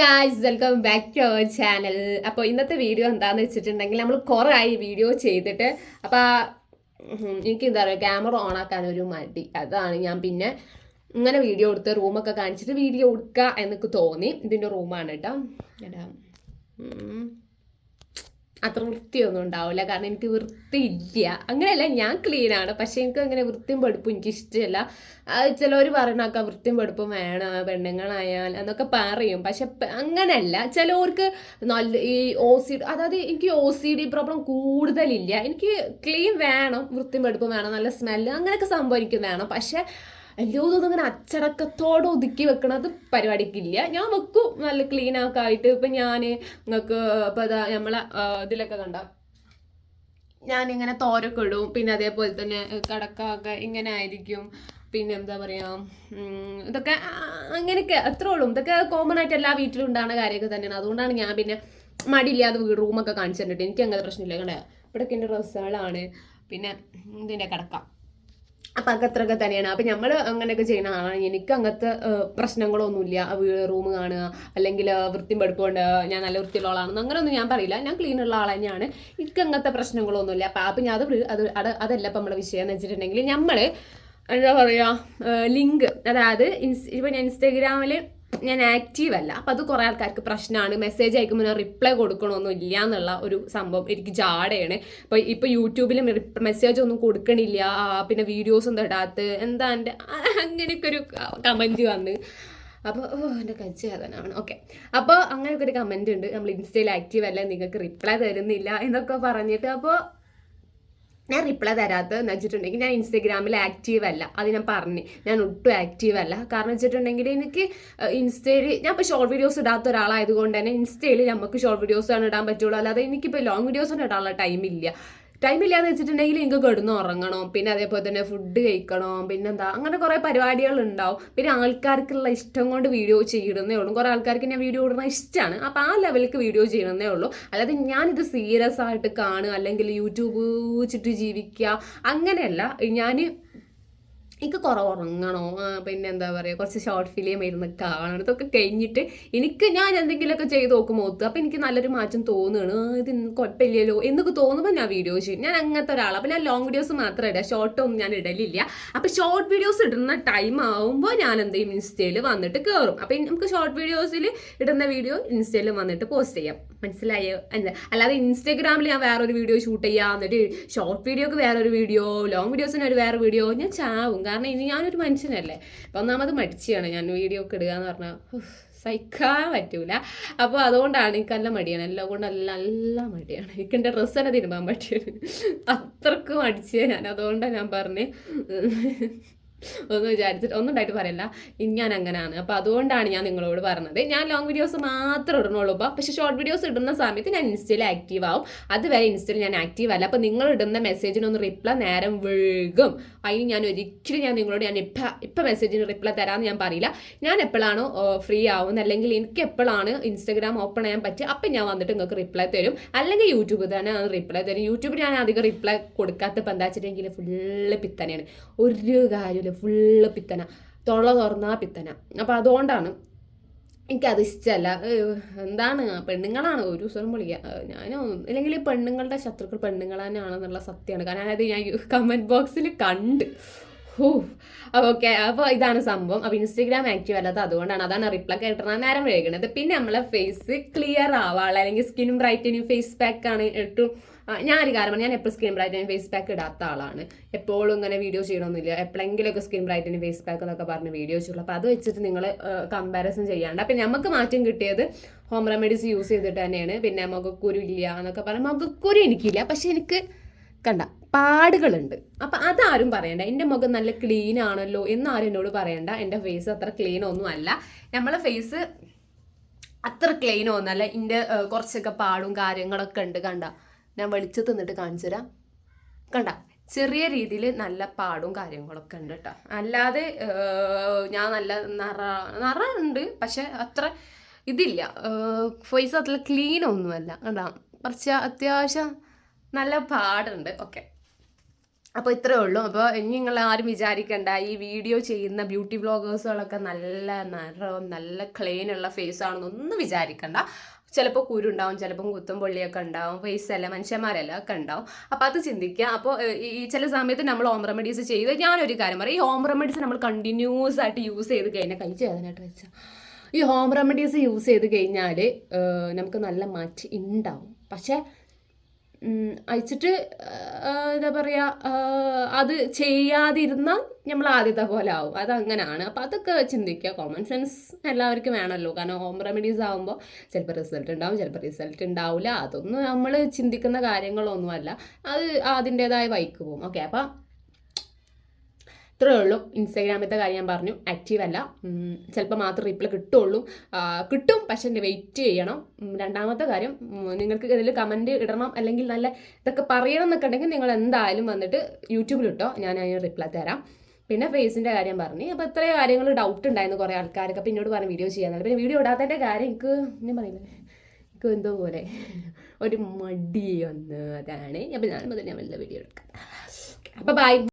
Guys welcome back to our channel അപ്പോൾ ഇന്നത്തെ video എന്താണെന്ന് വെച്ചിട്ടുണ്ടെങ്കിൽ നമ്മൾ കുറേ ആയി വീഡിയോ ചെയ്തിട്ട് അപ്പോൾ എനിക്ക് എന്താ പറയുക ക്യാമറ ഓൺ ആക്കാൻ ഒരു മടി. അതാണ് ഞാൻ പിന്നെ ഇങ്ങനെ വീഡിയോ എടുത്ത് റൂമൊക്കെ കാണിച്ചിട്ട് വീഡിയോ എടുക്കുക എന്നൊക്കെ തോന്നി. ഇതിന്റെ റൂമാണ് കേട്ടോ. അത്ര വൃത്തിയൊന്നും ഉണ്ടാവില്ല. കാരണം എനിക്ക് വൃത്തി വൃത്തിയില്ല. അങ്ങനെയല്ല ഞാൻ ക്ലീൻ ആണ്. പക്ഷെ എനിക്ക് അങ്ങനെ വൃത്തിയും പഠിപ്പും എനിക്ക് ഇഷ്ടമല്ല ചിലവർ പറയണൊക്കെ വൃത്തിയും പഠിപ്പും വേണം. പെണ്ണുങ്ങളായാൽ എന്നൊക്കെ പറയും. പക്ഷെ അങ്ങനെയല്ല. ചിലവർക്ക് നല്ല ഈ ഒ സി അതായത് എനിക്ക് ഒ സി ഡി പ്രോബ്ലം കൂടുതലില്ല. എനിക്ക് ക്ലീൻ വേണം വൃത്തിയും പഠിപ്പും വേണം നല്ല സ്മെല്ല് അങ്ങനെയൊക്കെ സംഭവം വേണം. പക്ഷെ എല്ലാതും അങ്ങനെ അച്ചടക്കത്തോടെ ഒതുക്കി വെക്കണത് പരിപാടിക്കില്ല. ഞാൻ വെക്കും. നല്ല ക്ലീൻ ഒക്കെ ആയിട്ട് ഇപ്പം ഞാൻ നിങ്ങൾക്ക് ഇപ്പം ഇതാ നമ്മളെ ഇതിലൊക്കെ കണ്ട? ഞാനിങ്ങനെ തോരൊക്കെ ഇടും. പിന്നെ അതേപോലെ തന്നെ കടക്കൊക്കെ ഇങ്ങനെ ആയിരിക്കും. പിന്നെ എന്താ പറയാ ഇതൊക്കെ അങ്ങനെയൊക്കെ അത്രേ ഉള്ളൂ. ഇതൊക്കെ കോമൺ ആയിട്ട് എല്ലാ വീട്ടിലും ഉണ്ടാകുന്ന കാര്യമൊക്കെ തന്നെയാണ്. അതുകൊണ്ടാണ് ഞാൻ പിന്നെ മടിയില്ലാതെ വീട് റൂമൊക്കെ കാണിച്ചു തന്നിട്ട്. എനിക്ക് അങ്ങനെ പ്രശ്നമില്ല. കണ്ടേ? ഇവിടെയൊക്കെ എന്റെ പിന്നെ ഇതിന്റെ കിടക്കാം. അപ്പം അതൊക്കെ അത്രയൊക്കെ തന്നെയാണ്. അപ്പം നമ്മൾ അങ്ങനെയൊക്കെ ചെയ്യുന്ന ആളാണ്. എനിക്ക് അങ്ങനത്തെ പ്രശ്നങ്ങളൊന്നുമില്ല. റൂം കാണുക അല്ലെങ്കിൽ വൃത്തിയും പഠിപ്പുണ്ട് ഞാൻ നല്ല വൃത്തിയുള്ള ആളാണെന്ന് അങ്ങനെയൊന്നും ഞാൻ പറയില്ല. ഞാൻ ക്ലീൻ ഉള്ള ആൾ തന്നെയാണ്. എനിക്ക് അങ്ങനത്തെ പ്രശ്നങ്ങളൊന്നുമില്ല. അപ്പം അപ്പം ഞാൻ അത് അത് അതല്ല ഇപ്പം നമ്മുടെ വിഷയം എന്ന് വെച്ചിട്ടുണ്ടെങ്കിൽ നമ്മൾ എന്താ പറയുക ലിങ്ക് അതായത് ഇൻസ് ഇപ്പം ഞാൻ ഇൻസ്റ്റാഗ്രാമിൽ ഞാൻ ആക്റ്റീവ് അല്ല. അപ്പം അത് കുറേ ആൾക്കാർക്ക് പ്രശ്നമാണ് മെസ്സേജ് അയക്കുമ്പോൾ ഞാൻ റിപ്ലൈ കൊടുക്കണമൊന്നും ഇല്ല എന്നുള്ള ഒരു സംഭവം എനിക്ക് ജാടയാണ്. അപ്പോൾ ഇപ്പോൾ യൂട്യൂബിലും മെസ്സേജ് ഒന്നും കൊടുക്കണില്ല. പിന്നെ വീഡിയോസ് ഇടാത്ത. എന്താ എന്റെ അങ്ങനെയൊക്കെ ഒരു കമന്റ് വന്ന്. അപ്പോൾ ഓ എന്റെ വേദനാണ് ഓക്കെ അപ്പോൾ അങ്ങനെയൊക്കെ ഒരു കമന്റ് ഉണ്ട്. നമ്മൾ ഇൻസ്റ്റയിൽ ആക്റ്റീവ് അല്ല? നിങ്ങൾക്ക് റിപ്ലൈ തരുന്നില്ല എന്നൊക്കെ പറഞ്ഞിട്ട്. അപ്പോൾ ഞാൻ റിപ്ലൈ തരാത്തത് എന്ന് വെച്ചിട്ടുണ്ടെങ്കിൽ ഞാൻ ഇൻസ്റ്റഗ്രാമിൽ ആക്റ്റീവ് അല്ല. അത് ഞാൻ പറഞ്ഞു. ഞാൻ ഒട്ടും ആക്റ്റീവ് അല്ല. കാരണം വെച്ചിട്ടുണ്ടെങ്കിൽ എനിക്ക് ഇൻസ്റ്റയിൽ ഞാൻ ഇപ്പോൾ ഷോർട്ട് വീഡിയോസ് ഇടാത്ത ഒരാളായതുകൊണ്ട് തന്നെ ഇൻസ്റ്റയിൽ നമുക്ക് ഷോർട്ട് വീഡിയോസ് ആണ് ഇടാൻ പറ്റുള്ളൂ. അല്ലാതെ എനിക്കിപ്പോൾ ലോങ് വീഡിയോസ് ഒന്നും ഇടാനുള്ള ടൈമില്ല ടൈമില്ലാന്ന് വെച്ചിട്ടുണ്ടെങ്കിൽ എനിക്ക് കിടന്ന് ഉറങ്ങണം. പിന്നെ അതേപോലെ തന്നെ ഫുഡ് കഴിക്കണം. പിന്നെന്താ അങ്ങനെ കുറേ പരിപാടികൾ ഉണ്ടാവും. പിന്നെ ആൾക്കാർക്കുള്ള ഇഷ്ടം കൊണ്ട് വീഡിയോ ചെയ്യണമെന്നേ ഉള്ളൂ. കുറേ ആൾക്കാർക്ക് ഞാൻ വീഡിയോ ഇടുന്ന ഇഷ്ടമാണ് അപ്പോൾ ആ ലെവലിലേക്ക് വീഡിയോ ചെയ്യണമെന്നേ ഉള്ളൂ. അല്ലാതെ ഞാനിത് സീരിയസ് ആയിട്ട് കാണുക അല്ലെങ്കിൽ യൂട്യൂബ് വെച്ചിട്ട് ജീവിക്കുക അങ്ങനെയല്ല. ഞാൻ എനിക്ക് കുറേ ഉറങ്ങണോ പിന്നെ എന്താ പറയുക കുറച്ച് ഷോർട്ട് ഫിലിം ഇരുന്ന് കാണണം. ഇതൊക്കെ കഴിഞ്ഞിട്ട് എനിക്ക് ഞാൻ എന്തെങ്കിലുമൊക്കെ ചെയ്ത് നോക്കുമ്പോൾ ഒത്തു. അപ്പം എനിക്ക് നല്ലൊരു മാറ്റം തോന്നുകയാണ് ഇത് കുഴപ്പമില്ലല്ലോ എന്നൊക്കെ തോന്നുമ്പോൾ ഞാൻ വീഡിയോ ചെയ്യും. ഞാൻ അങ്ങനത്തെ ഒരാളാണ് അപ്പം ഞാൻ ലോങ് വീഡിയോസ് മാത്രമേ ഇടാം. ഷോർട്ടൊന്നും ഞാൻ ഇടലില്ല. അപ്പം ഷോർട്ട് വീഡിയോസ് ഇടുന്ന ടൈം ആവുമ്പോൾ ഞാൻ എന്ത് ചെയ്യും? ഇൻസ്റ്റയിൽ വന്നിട്ട് കയറും അപ്പം നമുക്ക് ഷോർട്ട് വീഡിയോസിൽ ഇടുന്ന വീഡിയോ ഇൻസ്റ്റയിൽ വന്നിട്ട് പോസ്റ്റ് ചെയ്യാം. മനസ്സിലായോ? എന്താ അല്ലാതെ ഇൻസ്റ്റാഗ്രാമിൽ ഞാൻ വേറൊരു വീഡിയോ ഷൂട്ട് ചെയ്യാം എന്നിട്ട് ഷോർട്ട് വീഡിയോക്ക് വേറൊരു വീഡിയോ ലോങ് വീഡിയോസിന് ഒരു വേറെ വീഡിയോ ഞാൻ ചാവും. കാരണം ഇനി ഞാനൊരു മനുഷ്യനല്ലേ. അപ്പം ഒന്നാമത് മടിച്ചാണ് ഞാൻ വീഡിയോ ഒക്കെ ഇടുക എന്ന് പറഞ്ഞാൽ സഹിക്കാൻ പറ്റൂല. അപ്പോൾ അതുകൊണ്ടാണ് എനിക്ക് നല്ല മടിയാണ്. എല്ലാം കൊണ്ട് നല്ല നല്ല മടിയാണ്. എനിക്ക് എന്റെ ഡ്രസ്സ് തന്നെ തിരുമ്പാൻ പറ്റിയത്. അത്രക്കും മടിച്ചേ ഞാൻ. അതുകൊണ്ടാണ് ഞാൻ പറഞ്ഞ്. ഒന്നും വിചാരിച്ചിട്ട് ഒന്നും ഉണ്ടായിട്ട് പറയല്ല. ഞാൻ അങ്ങനെയാണ് അപ്പോൾ അതുകൊണ്ടാണ് ഞാൻ നിങ്ങളോട് പറഞ്ഞത്. ഞാൻ ലോങ് വീഡിയോസ് മാത്രം ഇടുന്നുള്ളൂ. ഇപ്പോൾ പക്ഷേ ഷോർട്ട് വീഡിയോസ് ഇടുന്ന സമയത്ത് ഞാൻ ഇൻസ്റ്റയിൽ ആക്റ്റീവ് ആവും. അതുവരെ ഇൻസ്റ്റയിൽ ഞാൻ ആക്റ്റീവ് അല്ല. അപ്പോൾ നിങ്ങൾ ഇടുന്ന മെസ്സേജിനൊന്ന് റിപ്ലൈ നേരം വൈകും. അതിന് ഞാൻ ഒരിക്കലും ഞാൻ നിങ്ങളോട് ഞാൻ ഇപ്പം ഇപ്പം മെസ്സേജിന് റിപ്ലൈ തരാമെന്ന് ഞാൻ പറയില്ല. ഞാൻ എപ്പോഴാണോ ഫ്രീ ആവുന്നത് അല്ലെങ്കിൽ എനിക്ക് എപ്പോഴാണ് ഇൻസ്റ്റാഗ്രാം ഓപ്പൺ ചെയ്യാൻ പറ്റുക അപ്പം ഞാൻ വന്നിട്ട് നിങ്ങൾക്ക് റിപ്ലൈ തരും. അല്ലെങ്കിൽ യൂട്യൂബ് തന്നെ റിപ്ലൈ തരും. യൂട്യൂബിൽ ഞാൻ അധികം റിപ്ലൈ കൊടുക്കാത്ത ഇപ്പം എന്താ വെച്ചിട്ടുണ്ടെങ്കിൽ ഫുള്ള് പിത്തനെയാണ്. ഒരു കാര്യമില്ല ഫുള്ള് പിത്തന. തൊള്ള തുറന്നാ പിത്തന. അപ്പം അതുകൊണ്ടാണ് എനിക്കത് ഇഷ്ടമല്ല എന്താണ്? പെണ്ണുങ്ങളാണ്. ഒരു ദിവസം വിളിക്കുക ഞാൻ അല്ലെങ്കിൽ ഈ പെണ്ണുങ്ങളുടെ ശത്രുക്കൾ പെണ്ണുങ്ങൾ തന്നെയാണെന്നുള്ള സത്യമാണ്. കാരണം അത് ഞാൻ കമന്റ് ബോക്സിൽ കണ്ട്. ഹൂ. അപ്പോൾ ഓക്കെ അപ്പോൾ ഇതാണ് സംഭവം. അപ്പോൾ ഇൻസ്റ്റഗ്രാം ആക്റ്റീവ് അല്ലാത്ത അതുകൊണ്ടാണ്. അതാണ് റിപ്ലൈ കിട്ടണ നേരം കഴിക്കുന്നത് പിന്നെ നമ്മളെ ഫേസ് ക്ലിയർ ആവാനുള്ള അല്ലെങ്കിൽ സ്കിൻ ബ്രൈറ്റനിങ് ഫേസ് പാക്കാണ് ഏറ്റവും ഞാനൊരു കാരണം ഞാൻ എപ്പോഴും സ്ക്രീൻ ബ്രൈറ്റനിങ് ഫേസ് പാക്ക് ഇടാത്ത ആളാണ്. എപ്പോഴും ഇങ്ങനെ വീഡിയോ ചെയ്യണമെന്നില്ല എപ്പോഴെങ്കിലുമൊക്കെ സ്ക്രീൻ ബ്രൈറ്റനിങ് ഫേസ് പാക്ക് എന്നൊക്കെ പറഞ്ഞ് വീഡിയോ ചെയ്യുള്ളൂ. അപ്പോൾ അത് വെച്ചിട്ട് നിങ്ങൾ കമ്പാരിസൺ ചെയ്യാണ്ട്. അപ്പം നമുക്ക് മാറ്റം കിട്ടിയത് ഹോം റെമഡീസ് യൂസ് ചെയ്തിട്ട് തന്നെയാണ്. പിന്നെ മുഖക്കുരു ഇല്ല എന്നൊക്കെ പറഞ്ഞാൽ മുഖക്കുരു എനിക്കില്ല. പക്ഷെ എനിക്ക് കണ്ട പാടുകളുണ്ട്. അപ്പം അതാരും പറയണ്ട. എന്റെ മുഖം നല്ല ക്ലീൻ ആണല്ലോ എന്നാരും എന്നോട് പറയണ്ട. എന്റെ ഫേസ് അത്ര ക്ലീൻ ഒന്നും അല്ല. നമ്മളെ ഫേസ് അത്ര ക്ലീൻ ഒന്നല്ല എന്റെ കുറച്ചൊക്കെ പാടും കാര്യങ്ങളൊക്കെ ഉണ്ട് കണ്ട. ഞാൻ വെളിച്ചത്ത് നിന്നിട്ട് കാണിച്ചു തരാം. കണ്ട ചെറിയ രീതിയിൽ നല്ല പാടും കാര്യങ്ങളൊക്കെ ഉണ്ട് കേട്ടോ അല്ലാതെ ഞാൻ നല്ല നിറ നിറ ഉണ്ട് പക്ഷെ അത്ര ഇതില്ല. ഫേസ് അത്ര ക്ലീൻ ഒന്നുമല്ല. കണ്ടാ കുറച്ച് അത്യാവശ്യം നല്ല പാടുണ്ട്. ഓക്കെ. അപ്പോൾ ഇത്രേ ഉള്ളൂ. അപ്പോൾ ഇനി നിങ്ങൾ ആരും വിചാരിക്കണ്ട ഈ വീഡിയോ ചെയ്യുന്ന ബ്യൂട്ടി വ്ളോഗേഴ്സുകളൊക്കെ നല്ല നിറവും നല്ല ക്ലീൻ ഉള്ള ഫേസ് ആണെന്നൊന്നും വിചാരിക്കണ്ട. ചിലപ്പോൾ കുരുണ്ടാവും ചിലപ്പം കുത്തും പൊള്ളിയൊക്കെ ഉണ്ടാവും ഫേസല്ല മനുഷ്യന്മാരല്ല ഒക്കെ ഉണ്ടാവും. അപ്പോൾ അത് ചിന്തിക്കുക. അപ്പോൾ ഈ ചില സമയത്ത് നമ്മൾ ഹോം റെമഡീസ് ചെയ്ത് ഞാനൊരു കാര്യം പറയാം. ഈ ഹോം റെമഡീസ് നമ്മൾ കണ്ടിന്യൂസ് ആയിട്ട് യൂസ് ചെയ്ത് കഴിഞ്ഞാൽ കഴിച്ച് അതിനായിട്ട് വെച്ചാൽ ഈ ഹോം റെമഡീസ് യൂസ് ചെയ്ത് കഴിഞ്ഞാൽ നമുക്ക് നല്ല മാറ്റി ഉണ്ടാവും പക്ഷേ അയച്ചിട്ട് എന്താ പറയുക അത് ചെയ്യാതിരുന്നാൽ നമ്മൾ ആദ്യത്തെ പോലെ ആവും. അതങ്ങനെയാണ് അപ്പോൾ അതൊക്കെ ചിന്തിക്കുക. കോമൺ സെൻസ് എല്ലാവർക്കും വേണമല്ലോ. കാരണം ഹോം റെമഡീസ് ആകുമ്പോൾ ചിലപ്പോൾ റിസൾട്ട് ഉണ്ടാവും ചിലപ്പോൾ റിസൾട്ട് ഉണ്ടാവില്ല അതൊന്നും നമ്മൾ ചിന്തിക്കുന്ന കാര്യങ്ങളൊന്നുമല്ല. അത് അതിന്റേതായ വൈക്ക് പോകും. ഓക്കെ അപ്പോൾ ഇത്രയേ ഉള്ളൂ ഇൻസ്റ്റാഗ്രാമിലത്തെ കാര്യം ഞാൻ പറഞ്ഞു. ആക്റ്റീവ് അല്ല. ചിലപ്പോൾ മാത്രം റിപ്ലൈ കിട്ടുള്ളൂ കിട്ടും പക്ഷെ എന്റെ വെയിറ്റ് ചെയ്യണം. രണ്ടാമത്തെ കാര്യം നിങ്ങൾക്ക് ഇതിൽ കമന്റ് ഇടണം അല്ലെങ്കിൽ നല്ല ഇതൊക്കെ പറയണം എന്നൊക്കെ ഉണ്ടെങ്കിൽ നിങ്ങൾ എന്തായാലും വന്നിട്ട് യൂട്യൂബിലിട്ടോ ഞാൻ അതിന് റിപ്ലൈ തരാം. പിന്നെ ഫേസിന്റെ കാര്യം പറഞ്ഞു. അപ്പോൾ ഇത്രയും കാര്യങ്ങൾ ഡൗട്ട് ഉണ്ടായിരുന്നു കുറേ ആൾക്കാരൊക്കെ അപ്പോൾ എന്നോട് പറഞ്ഞു വീഡിയോ ചെയ്യാൻ പിന്നെ വീഡിയോ ഇടാത്തതിന്റെ കാര്യം എനിക്ക് ഞാൻ പറയില്ലേ. എനിക്ക് എന്തോ പോലെ ഒരു മടി വന്ന് അതാണ്. അപ്പോൾ ഞാൻ മുതൽ ഞാൻ വലിയ വീഡിയോ എടുക്കാം. അപ്പോൾ ബൈ